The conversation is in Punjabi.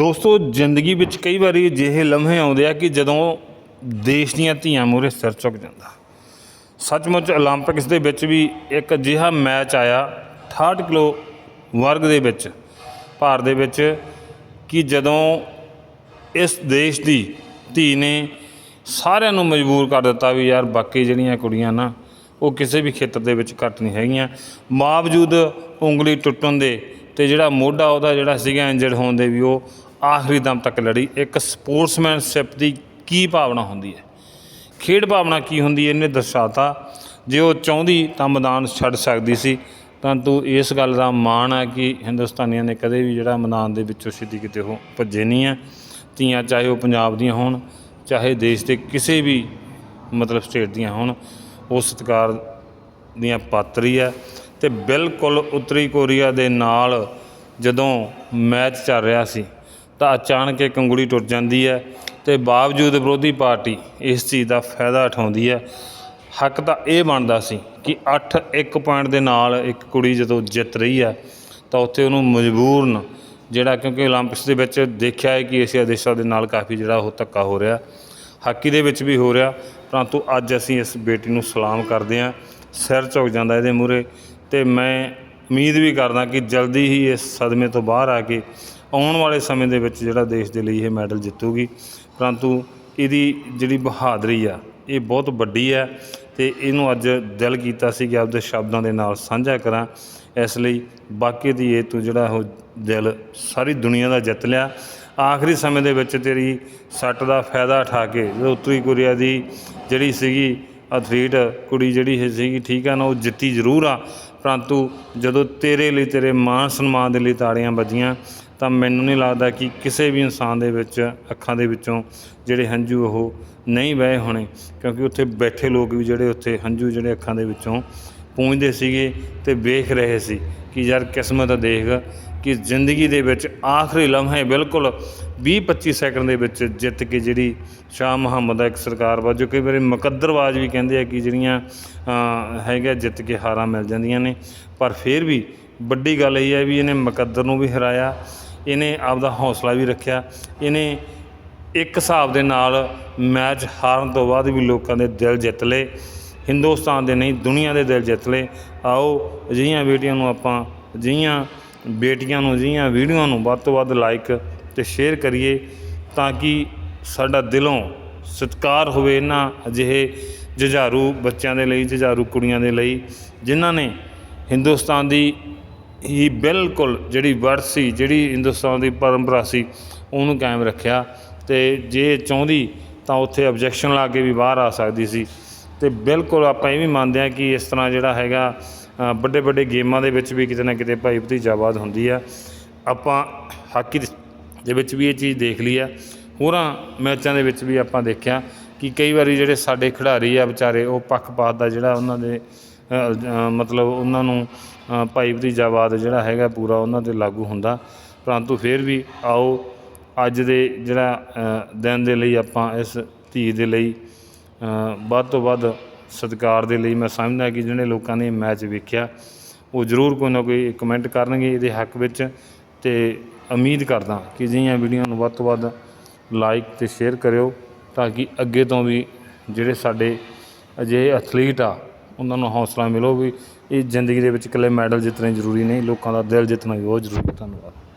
ਦੋਸਤੋ, ਜ਼ਿੰਦਗੀ ਵਿੱਚ ਕਈ ਵਾਰੀ ਅਜਿਹੇ ਲਮਹੇ ਆਉਂਦੇ ਆ ਕਿ ਜਦੋਂ ਦੇਸ਼ ਦੀਆਂ ਧੀਆਂ ਮੂਰੇ ਸਿਰ ਝੁਕ ਜਾਂਦਾ। ਸੱਚਮੁੱਚ 올림픽ਸ ਦੇ ਵਿੱਚ ਵੀ ਇੱਕ ਅਜਿਹਾ ਮੈਚ ਆਇਆ 68 ਕਿਲੋ ਵਰਗ ਦੇ ਵਿੱਚ, ਭਾਰ ਦੇ ਵਿੱਚ, ਕਿ ਜਦੋਂ ਇਸ ਦੇਸ਼ ਦੀ ਧੀ ਨੇ ਸਾਰਿਆਂ ਨੂੰ ਮਜਬੂਰ ਕਰ ਦਿੱਤਾ ਵੀ ਯਾਰ ਬਾਕੀ ਜਿਹੜੀਆਂ ਕੁੜੀਆਂ ਨਾ, ਉਹ ਕਿਸੇ ਵੀ ਖੇਤਰ ਦੇ ਵਿੱਚ ਘੱਟ ਨਹੀਂ ਹੈਗੀਆਂ। ਮਾਵਜੂਦ ਉਂਗਲੀ ਟੁੱਟਣ ਦੇ ਤੇ ਜਿਹੜਾ ਮੋਢਾ ਉਹਦਾ ਜਿਹੜਾ ਸੀਗਾ ਇੰਜਰਡ ਹੋਣ ਦੇ ਵੀ ਉਹ ਆਖਰੀ ਦਮ ਤੱਕ ਲੜੀ। ਇੱਕ ਸਪੋਰਟਸਮੈਨਸ਼ਿਪ ਦੀ ਕੀ ਭਾਵਨਾ ਹੁੰਦੀ ਹੈ? ਖੇਡ ਭਾਵਨਾ ਕੀ ਹੁੰਦੀ ਹੈ? ਇਹਨੇ ਦਰਸਾਤਾ, ਜੇ ਉਹ ਚਾਹੁੰਦੀ ਤਾਂ ਮੈਦਾਨ ਛੱਡ ਸਕਦੀ ਸੀ। ਪਰੰਤੂ ਇਸ ਗੱਲ ਦਾ ਮਾਣ ਹੈ ਕਿ ਹਿੰਦੁਸਤਾਨੀਆਂ ਨੇ ਕਦੇ ਵੀ ਜਿਹੜਾ ਮੈਦਾਨ ਦੇ ਵਿੱਚੋਂ ਸਿੱਧੀ ਕਿਤੇ ਉਹ ਭੱਜੇ ਨਹੀਂ ਆ ਧੀਆਂ ਚਾਹੇ ਉਹ ਪੰਜਾਬ ਦੀਆਂ ਹੋਣ, ਚਾਹੇ ਦੇਸ਼ ਦੇ ਕਿਸੇ ਵੀ ਮਤਲਬ ਸਟੇਟ ਦੀਆਂ ਹੋਣ, ਉਹ ਸਤਿਕਾਰ ਦੀਆਂ ਪਾਤਰੀ ਹੈ। ਤੇ ਬਿਲਕੁਲ ਉੱਤਰੀ ਕੋਰੀਆ ਦੇ ਨਾਲ ਜਦੋਂ ਮੈਚ ਚੱਲ ਰਿਹਾ ਸੀ ਤਾਂ ਅਚਾਨਕ ਇੱਕ ਉਂਗਲੀ ਟੁੱਟ ਜਾਂਦੀ ਹੈ ਅਤੇ ਬਾਵਜੂਦ ਵਿਰੋਧੀ ਪਾਰਟੀ ਇਸ ਚੀਜ਼ ਦਾ ਫਾਇਦਾ ਉਠਾਉਂਦੀ ਹੈ। ਹੱਕ ਤਾਂ ਇਹ ਬਣਦਾ ਸੀ ਕਿ ਅੱਠ ਇੱਕ ਪੁਆਇੰਟ ਦੇ ਨਾਲ ਇੱਕ ਕੁੜੀ ਜਦੋਂ ਜਿੱਤ ਰਹੀ ਹੈ, ਤਾਂ ਉੱਥੇ ਉਹਨੂੰ ਮਜਬੂਰਨ ਜਿਹੜਾ ਕਿਉਂਕਿ 올림픽ਸ ਦੇ ਵਿੱਚ ਦੇਖਿਆ ਹੈ ਕਿ ਏਸ਼ੀਆ ਦੇਸ਼ਾਂ ਦੇ ਨਾਲ ਕਾਫੀ ਜਿਹੜਾ ਉਹ ਧੱਕਾ ਹੋ ਰਿਹਾ। ਹਾਕੀ ਦੇ ਵਿੱਚ ਵੀ ਹੋ ਰਿਹਾ, ਪਰੰਤੂ ਅੱਜ ਅਸੀਂ ਇਸ ਬੇਟੀ ਨੂੰ ਸਲਾਮ ਕਰਦੇ ਹਾਂ। ਸਿਰ ਝੁਕ ਜਾਂਦਾ ਇਹਦੇ ਮੂਹਰੇ ਤੇ ਮੈਂ ਉਮੀਦ ਵੀ ਕਰਦਾ ਕਿ ਜਲਦੀ ਹੀ ਇਸ ਸਦਮੇ ਤੋਂ ਬਾਹਰ ਆ ਕੇ ਆਉਣ ਵਾਲੇ ਸਮੇਂ ਦੇ ਵਿੱਚ ਜਿਹੜਾ ਦੇਸ਼ ਦੇ ਲਈ ਇਹ ਮੈਡਲ ਜਿੱਤੂਗੀ, ਪਰੰਤੂ ਇਹਦੀ ਜਿਹੜੀ ਬਹਾਦਰੀ ਆ, ਇਹ ਬਹੁਤ ਵੱਡੀ ਹੈ ਤੇ ਇਹਨੂੰ ਅੱਜ ਦਿਲ ਕੀਤਾ ਸੀ ਕਿ ਆਪਦੇ ਸ਼ਬਦਾਂ ਦੇ ਨਾਲ ਸਾਂਝਾ ਕਰਾਂ। ਇਸ ਲਈ ਬਾਕੀ ਦੀ ਇਹ ਤੂੰ ਜਿਹੜਾ ਉਹ ਦਿਲ ਸਾਰੀ ਦੁਨੀਆ ਦਾ ਜਿੱਤ ਲਿਆ। ਆਖਰੀ ਸਮੇਂ ਦੇ ਵਿੱਚ ਤੇਰੀ ਸੱਟ ਦਾ ਫਾਇਦਾ ਉਠਾ ਕੇ ਜਦੋਂ ਉੱਤਰੀ ਕੋਰੀਆ ਦੀ ਜਿਹੜੀ ਸੀਗੀ ਐਥਲੀਟ ਕੁੜੀ ਜਿਹੜੀ ਸੀਗੀ, ਠੀਕ ਆ ਨਾ, ਉਹ ਜਿੱਤੀ ਜ਼ਰੂਰ ਆ। ਪਰੰਤੂ ਜਦੋਂ ਤੇਰੇ ਲਈ, ਤੇਰੇ ਮਾਣ ਸਨਮਾਨ ਦੇ ਲਈ ਤਾੜੀਆਂ ਵੱਜੀਆਂ ਤਾਂ ਮੈਨੂੰ ਨਹੀਂ ਲੱਗਦਾ ਕਿ ਕਿਸੇ ਵੀ ਇਨਸਾਨ ਦੇ ਵਿੱਚ ਅੱਖਾਂ ਦੇ ਵਿੱਚੋਂ ਜਿਹੜੇ ਹੰਝੂ ਉਹ ਨਹੀਂ ਵਹਿ ਹੋਣੇ ਕਿਉਂਕਿ ਉੱਥੇ ਬੈਠੇ ਲੋਕ ਵੀ ਜਿਹੜੇ ਉੱਥੇ ਹੰਝੂ ਜਿਹੜੇ ਅੱਖਾਂ ਦੇ ਵਿੱਚੋਂ ਪੂੰਝਦੇ ਸੀਗੇ ਤੇ ਵੇਖ ਰਹੇ ਸੀ ਕਿ ਯਾਰ ਕਿਸਮਤ ਦੇਖ ਕਿ ਜ਼ਿੰਦਗੀ ਦੇ ਵਿੱਚ ਆਖਰੀ ਲਮਹੇ ਬਿਲਕੁਲ 20-25 ਸੈਕਿੰਡ ਦੇ ਵਿੱਚ ਜਿੱਤ ਕੇ ਜਿਹੜੀ ਸ਼ਾਹ ਮੁਹੰਮਦ ਦਾ ਇੱਕ ਸਰਕਾਰ ਵਜੋਂ ਕਈ ਵਾਰੀ ਮੁਕੱਦਰਵਾਜ ਵੀ ਕਹਿੰਦੇ ਆ ਕਿ ਜਿਹੜੀਆਂ ਅ, ਹੈਗਾ ਜਿੱਤ ਕੇ ਹਾਰਾਂ ਮਿਲ ਜਾਂਦੀਆਂ ਨੇ ਪਰ ਫਿਰ ਵੀ ਵੱਡੀ ਗੱਲ ਇਹ ਹੈ ਵੀ ਇਹਨੇ ਮੁਕੱਦਰ ਨੂੰ ਵੀ ਹਰਾਇਆ ਇਹਨੇ ਆਪਦਾ ਹੌਸਲਾ ਵੀ ਰੱਖਿਆ। ਇਹਨੇ ਇੱਕ ਹਿਸਾਬ ਦੇ ਨਾਲ ਮੈਚ ਹਾਰਨ ਤੋਂ ਬਾਅਦ ਵੀ ਲੋਕਾਂ ਦੇ ਦਿਲ ਜਿੱਤ ਲਏ। ਹਿੰਦੁਸਤਾਨ ਦੇ ਨਹੀਂ, ਦੁਨੀਆ ਦੇ ਦਿਲ ਜਿੱਤ ਲਏ। ਆਓ, ਅਜਿਹੀਆਂ ਬੇਟੀਆਂ ਨੂੰ ਆਪਾਂ, ਅਜਿਹੀਆਂ ਬੇਟੀਆਂ ਨੂੰ, ਅਜਿਹੀਆਂ ਵੀਡੀਓ ਨੂੰ ਵੱਧ ਤੋਂ ਵੱਧ ਲਾਈਕ ਤੇ ਸ਼ੇਅਰ ਕਰੀਏ ਤਾਂ ਕਿ ਸਾਡਾ ਦਿਲੋਂ ਸਤਿਕਾਰ ਹੋਵੇ ਇਹਨਾਂ ਅਜਿਹੇ ਜੁਝਾਰੂ ਬੱਚਿਆਂ ਦੇ ਲਈ, ਜੁਝਾਰੂ ਕੁੜੀਆਂ ਦੇ ਲਈ, ਜਿਨ੍ਹਾਂ ਨੇ ਹਿੰਦੁਸਤਾਨ ਦੀ ਹੀ ਬਿਲਕੁਲ ਜਿਹੜੀ ਵਰਡ ਸੀ, ਜਿਹੜੀ ਹਿੰਦੁਸਤਾਨ ਦੀ ਪਰੰਪਰਾ ਸੀ, ਉਹਨੂੰ ਕਾਇਮ ਰੱਖਿਆ ਅਤੇ ਜੇ ਚਾਹੁੰਦੀ ਤਾਂ ਉੱਥੇ ਆਬਜੈਕਸ਼ਨ ਲਾ ਕੇ ਵੀ ਬਾਹਰ ਆ ਸਕਦੀ ਸੀ। ਅਤੇ ਬਿਲਕੁਲ ਆਪਾਂ ਇਹ ਵੀ ਮੰਨਦੇ ਹਾਂ ਕਿ ਇਸ ਤਰ੍ਹਾਂ ਜਿਹੜਾ ਹੈਗਾ ਵੱਡੇ ਵੱਡੇ ਗੇਮਾਂ ਦੇ ਵਿੱਚ ਵੀ ਕਿਤੇ ਨਾ ਕਿਤੇ ਭਾਈ ਭਤੀਜਾਵਾਦ ਹੁੰਦੀ ਆ। ਆਪਾਂ ਹਾਕੀ ਦੇ- ਵਿੱਚ ਵੀ ਇਹ ਚੀਜ਼ ਦੇਖ ਲਈ ਆ। ਹੋਰਾਂ ਮੈਚਾਂ ਦੇ ਵਿੱਚ ਵੀ ਆਪਾਂ ਦੇਖਿਆ ਕਿ ਕਈ ਵਾਰੀ ਜਿਹੜੇ ਸਾਡੇ ਖਿਡਾਰੀ ਆ ਵਿਚਾਰੇ, ਉਹ ਪੱਖਪਾਤ ਦਾ ਜਿਹੜਾ ਉਹਨਾਂ ਦੇ ਮਤਲਬ ਉਹਨਾਂ ਨੂੰ ਅ, ਭਾਈ ਭਤੀਜਾਵਾਦ ਜਿਹੜਾ ਹੈਗਾ ਪੂਰਾ ਉਹਨਾਂ ਤੇ ਲਾਗੂ ਹੁੰਦਾ। ਪਰੰਤੂ ਫਿਰ ਵੀ ਆਓ ਅੱਜ ਦੇ ਜਿਹੜਾ ਦਿਨ ਦੇ ਲਈ ਆਪਾਂ ਇਸ ਧੀ ਦੇ ਲਈ ਵੱਧ ਤੋਂ ਵੱਧ ਸਤਿਕਾਰ ਦੇ ਲਈ ਮੈਂ ਸਮਝਦਾ ਕਿ ਜਿਹੜੇ ਲੋਕਾਂ ਨੇ ਮੈਚ ਵੇਖਿਆ ਉਹ ਜ਼ਰੂਰ ਕੋਈ ਨਾ ਕੋਈ ਕਮੈਂਟ ਕਰਨਗੇ ਇਹਦੇ ਹੱਕ ਵਿੱਚ ਤੇ ਉਮੀਦ ਕਰਦਾ ਕਿ ਜਿਹੀਆਂ ਵੀਡੀਓ ਨੂੰ ਵੱਧ ਤੋਂ ਵੱਧ ਲਾਈਕ ਤੇ ਸ਼ੇਅਰ ਕਰਿਓ ਤਾਂ ਕਿ ਅੱਗੇ ਤੋਂ ਵੀ ਜਿਹੜੇ ਸਾਡੇ ਅਜਿਹੇ ਐਥਲੀਟ ਆ ਉਹਨਾਂ ਨੂੰ ਹੌਸਲਾ ਮਿਲੋ ਵੀ ਇਹ ਜ਼ਿੰਦਗੀ ਦੇ ਵਿੱਚ ਇਕੱਲੇ ਮੈਡਲ ਜਿੱਤਣੇ ਜ਼ਰੂਰੀ ਨਹੀਂ, ਲੋਕਾਂ ਦਾ ਦਿਲ ਜਿੱਤਣਾ ਵੀ ਬਹੁਤ ਜ਼ਰੂਰੀ ਧੰਨਵਾਦ।